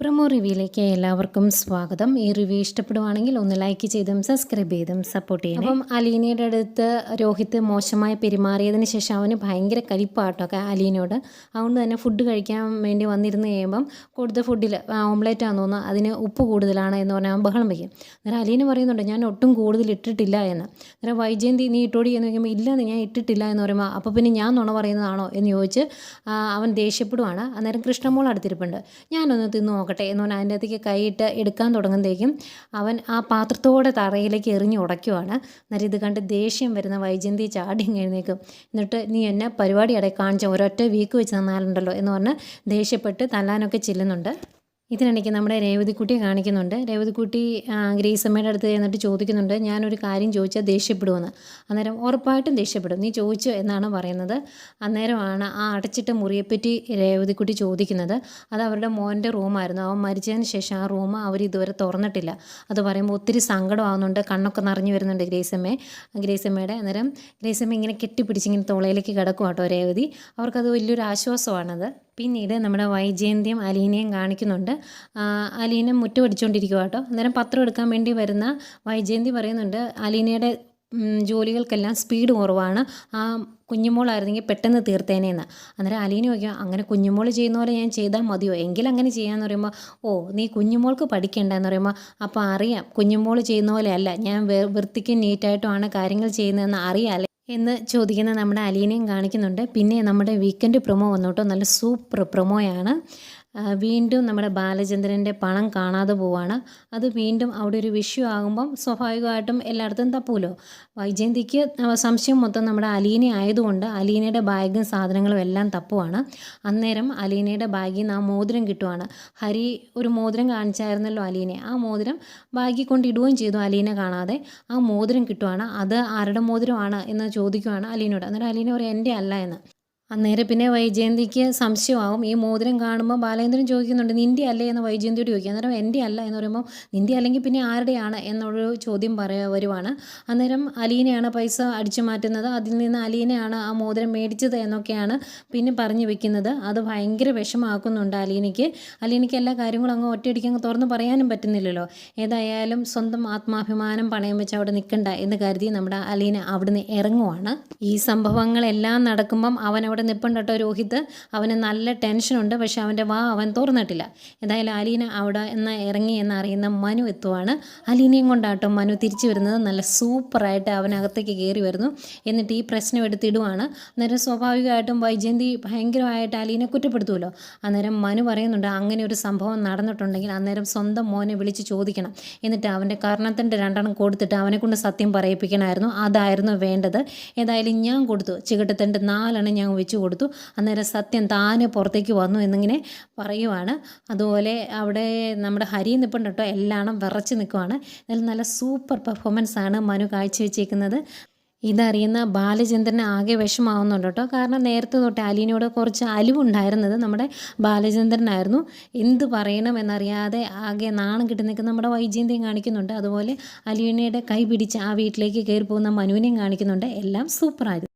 Promo റിവ്യൂയിലേക്ക് എല്ലാവർക്കും സ്വാഗതം. ഈ റിവ്യൂ ഇഷ്ടപ്പെടുവാണെങ്കിൽ ഒന്ന് ലൈക്ക് ചെയ്തും സബ്സ്ക്രൈബ് ചെയ്തും സപ്പോർട്ട് ചെയ്യണം. അപ്പം അലീനയുടെ അടുത്ത് രോഹിത് മോശമായി പെരുമാറിയതിന് ശേഷം അവന് ഭയങ്കര കലിപ്പാട്ടോ അലീനയോട്. അതുകൊണ്ട് തന്നെ ഫുഡ് കഴിക്കാൻ വേണ്ടി വന്നിരുന്ന് കഴിയുമ്പം കൊടുത്ത ഫുഡിൽ ഓംലേറ്റ് ആണെന്ന് തോന്നുന്നു അതിന് ഉപ്പ് കൂടുതലാണ് എന്ന് പറഞ്ഞാൽ ബഹളം വയ്ക്കും അന്നേരം അലീന പറയുന്നുണ്ട് ഞാൻ ഒട്ടും കൂടുതൽ ഇട്ടിട്ടില്ല എന്ന്. അന്നേരം വൈജയന്തി നീ ഇട്ടോടി എന്ന് ചോദിക്കുമ്പോൾ ഇല്ല ഞാൻ ഇട്ടിട്ടില്ല എന്ന് പറയുമ്പോൾ അപ്പോൾ പിന്നെ ഞാൻ നുണ പറയുന്നതാണോ? എന്ന് ചോദിച്ച് അവൻ ദേഷ്യപ്പെടുവാണ്. അന്നേരം കൃഷ്ണമോൾ അടുത്തിരിപ്പുണ്ട് ഞാനൊന്ന് തിന്നു നോക്കട്ടെ എന്ന് പറഞ്ഞാൽ അതിന്റെ അകത്തേക്ക് കൈയിട്ട് എടുക്കാൻ തുടങ്ങുമ്പോഴേക്കും അവൻ ആ പാത്രത്തോടെ തറയിലേക്ക് എറിഞ്ഞു ഉടയ്ക്കുവാണ്. അന്നേരം ഇത് കണ്ട് ദേഷ്യം വരുന്ന വൈജന്തി ചാടി എഴുന്നേക്കും എന്നിട്ട് നീ എന്നെ പരിപാടിയടെ കാണിച്ച ഒരൊറ്റ വീക്ക് വെച്ച് തന്നാലുണ്ടല്ലോ എന്ന് പറഞ്ഞ് ദേഷ്യപ്പെട്ട് തല്ലാനൊക്കെ ചെല്ലുന്നുണ്ട്. ഇതിനിടയ്ക്ക് നമ്മുടെ രേവതിക്കുട്ടിയെ കാണിക്കുന്നുണ്ട്. രേവതിക്കുട്ടി ഗ്രേസമ്മയുടെ അടുത്ത് ചെന്നിട്ട് ചോദിക്കുന്നുണ്ട് ഞാനൊരു കാര്യം ചോദിച്ചാൽ ദേഷ്യപ്പെടുമെന്ന് അന്നേരം ഉറപ്പായിട്ടും ദേഷ്യപ്പെടും. നീ ചോദിച്ചു എന്നാണ് പറയുന്നത്. അന്നേരമാണ് ആ അടച്ചിട്ട മുറിയെപ്പറ്റി രേവതിക്കുട്ടി ചോദിക്കുന്നത്. അത് അവരുടെ മോന്റെ റൂമായിരുന്നു. അവൻ മരിച്ചതിന് ശേഷം ആ റൂം അവർ ഇതുവരെ തുറന്നിട്ടില്ല. അത് പറയുമ്പോൾ ഒത്തിരി സങ്കടമാകുന്നുണ്ട് കണ്ണൊക്കെ നിറഞ്ഞു വരുന്നുണ്ട് ഗ്രേസമ്മയെ ഗ്രേസമ്മയുടെ അന്നേരം ഗ്രേസമ്മ ഇങ്ങനെ കെട്ടിപ്പിടിച്ച് ഇങ്ങനെ തുളയിലേക്ക് കിടക്കും കേട്ടോ രേവതി. അവർക്കത് വലിയൊരു ആശ്വാസമാണത്. പിന്നീട് നമ്മുടെ വൈജയന്തിയും അലീനയും കാണിക്കുന്നുണ്ട്. അലീന അലീന മുറ്റുപടിച്ചുകൊണ്ടിരിക്കുക കേട്ടോ. അന്നേരം പത്രം എടുക്കാൻ വേണ്ടി വരുന്ന വൈജയന്തി പറയുന്നുണ്ട് അലീനയുടെ ജോലികൾക്കെല്ലാം സ്പീഡ് കുറവാണ്. ആ കുഞ്ഞുമോളായിരുന്നെങ്കിൽ പെട്ടെന്ന് തീർത്തേനേന്ന് അന്നേരം അലീന ചോദിക്കുക അങ്ങനെ കുഞ്ഞുമോൾ ചെയ്യുന്ന പോലെ ഞാൻ ചെയ്താൽ മതിയോ? എങ്കിൽ അങ്ങനെ ചെയ്യാന്ന് പറയുമ്പോൾ ഓ നീ കുഞ്ഞുമോൾക്ക് പഠിക്കേണ്ട എന്ന് പറയുമ്പോൾ അപ്പോൾ അറിയാം കുഞ്ഞുമോൾ ചെയ്യുന്ന പോലെയല്ല ഞാൻ വൃത്തിക്കും നീറ്റായിട്ടുമാണ് കാര്യങ്ങൾ ചെയ്യുന്നതെന്ന് അറിയാം എന്ന് ചോദിക്കുന്ന നമ്മുടെ അലീനയും കാണിക്കുന്നുണ്ട്. പിന്നെ നമ്മുടെ വീക്കെൻഡ് പ്രൊമോ വന്നു കേട്ടോ. നല്ല സൂപ്പർ പ്രൊമോയാണ് വീണ്ടും നമ്മുടെ ബാലചന്ദ്രന്റെ പണം കാണാതെ പോവാണ്. അത് വീണ്ടും അവിടെ ഒരു വിഷു ആകുമ്പം സ്വാഭാവികമായിട്ടും എല്ലായിടത്തും തപ്പൂലോ? വൈജയന്തിക്ക് സംശയം മൊത്തം നമ്മുടെ അലീന ആയതുകൊണ്ട് അലീനയുടെ ബാഗും സാധനങ്ങളും എല്ലാം തപ്പുവാണ്. അന്നേരം അലീനയുടെ ബാഗിൽ നിന്ന് ആ മോതിരം കിട്ടുവാണ്. ഹരി ഒരു മോതിരം കാണിച്ചായിരുന്നല്ലോ അലീനെ ആ മോതിരം ബാഗിൽ കൊണ്ടിടുകയും ചെയ്തു അലീന കാണാതെ. ആ മോതിരം കിട്ടുവാണ്. അത് ആരുടെ മോതിരമാണ് എന്ന് ചോദിക്കുവാണ് അലീനയോട്. അന്നേരം അലീന പറയും എന്റെ അല്ല എന്ന്. അന്നേരം പിന്നെ വൈജയന്തിക്ക് സംശയമാവും. ഈ മോതിരം കാണുമ്പോൾ ബാലേന്ദ്രൻ ചോദിക്കുന്നുണ്ട് നിന്റെ അല്ലേ? എന്ന് വൈജയന്തിയോട് ചോദിക്കും. അന്നേരം എന്റെ അല്ല എന്ന് പറയുമ്പോൾ നിന്റെ അല്ലെങ്കിൽ പിന്നെ ആരുടെയാണ്? എന്നൊരു ചോദ്യം പറയാ വരുവാണ്. അന്നേരം അലീനയാണ് പൈസ അടിച്ചു മാറ്റുന്നത്. അതിൽ നിന്ന് അലീനയാണ് ആ മോതിരം മേടിച്ചത് എന്നൊക്കെയാണ് പിന്നെ പറഞ്ഞു വെക്കുന്നത്. അത് ഭയങ്കര വിഷമാക്കുന്നുണ്ട് അലീനയ്ക്ക്. അലീനയ്ക്ക് എല്ലാ കാര്യങ്ങളും അങ്ങ് ഒറ്റയടിക്ക് അങ്ങ് തുറന്ന് പറയാനും പറ്റുന്നില്ലല്ലോ. ഏതായാലും സ്വന്തം ആത്മാഭിമാനം പണയം വെച്ച് അവിടെ നിൽക്കണ്ട എന്ന് കരുതി നമ്മുടെ അലീന അവിടുന്ന് ഇറങ്ങുവാണ്. ഈ സംഭവങ്ങളെല്ലാം നടക്കുമ്പം അവൻ അവിടെ നിൽപ്പുണ്ട് കേട്ടോ രോഹിത്. അവന് നല്ല ടെൻഷനുണ്ട് പക്ഷെ അവന്റെ വാ അവൻ തുറന്നിട്ടില്ല. എന്തായാലും അലീന അവിടെ എന്ന ഇറങ്ങി എന്ന് അറിയുന്ന മനു എത്തുവാണ്. അലീനയും കൊണ്ടാട്ടോ മനു തിരിച്ചു വരുന്നത്. നല്ല സൂപ്പറായിട്ട് അവനകത്തേക്ക് കയറി വരുന്നു. എന്നിട്ട് ഈ പ്രശ്നം എടുത്തിടുവാണ്. അന്നേരം സ്വാഭാവികമായിട്ടും വൈജയന്തി ഭയങ്കരമായിട്ട് അലീനെ കുറ്റപ്പെടുത്തുമല്ലോ അന്നേരം മനു പറയുന്നുണ്ട് അങ്ങനെ ഒരു സംഭവം നടന്നിട്ടുണ്ടെങ്കിൽ അന്നേരം സ്വന്തം മോനെ വിളിച്ച് ചോദിക്കണം. എന്നിട്ട് അവന്റെ കർണത്തിന്റെ രണ്ടെണ്ണം കൊടുത്തിട്ട് അവനെ കൊണ്ട് സത്യം പറയിപ്പിക്കണമായിരുന്നു. അതായിരുന്നു വേണ്ടത്. ഏതായാലും ഞാൻ കൊടുത്തു. ചികിട്ടത്തിന്റെ നാലെണ്ണം ഞാൻ വെച്ച് കൊടുത്തു. അന്നേരം സത്യം താനെ പുറത്തേക്ക് വന്നു എന്നിങ്ങനെ പറയുവാണ്. അതുപോലെ അവിടെ നമ്മുടെ ഹരി നിൽപ്പുണ്ട് കേട്ടോ എല്ലാം വിറച്ച് നിൽക്കുവാണ്. അതിൽ നല്ല സൂപ്പർ പെർഫോമൻസ് ആണ് മനു കാഴ്ചവെച്ചേക്കുന്നത്. ഇതറിയുന്ന ബാലചന്ദ്രന് ആകെ വിഷമാവുന്നുണ്ട് കേട്ടോ. കാരണം നേരത്തെ തൊട്ട് അലീനയോട് കുറച്ച് അലിവുണ്ടായിരുന്നത് നമ്മുടെ ബാലചന്ദ്രനായിരുന്നു. എന്ത് പറയണം എന്നറിയാതെ ആകെ നാണം കിട്ടി നിൽക്കുന്ന നമ്മുടെ വൈജയന്തിയും കാണിക്കുന്നുണ്ട്. അതുപോലെ അലീനയുടെ കൈ പിടിച്ച് ആ വീട്ടിലേക്ക് കയറി പോകുന്ന മനുവിനെയും കാണിക്കുന്നുണ്ട്. എല്ലാം സൂപ്പറായിരുന്നു.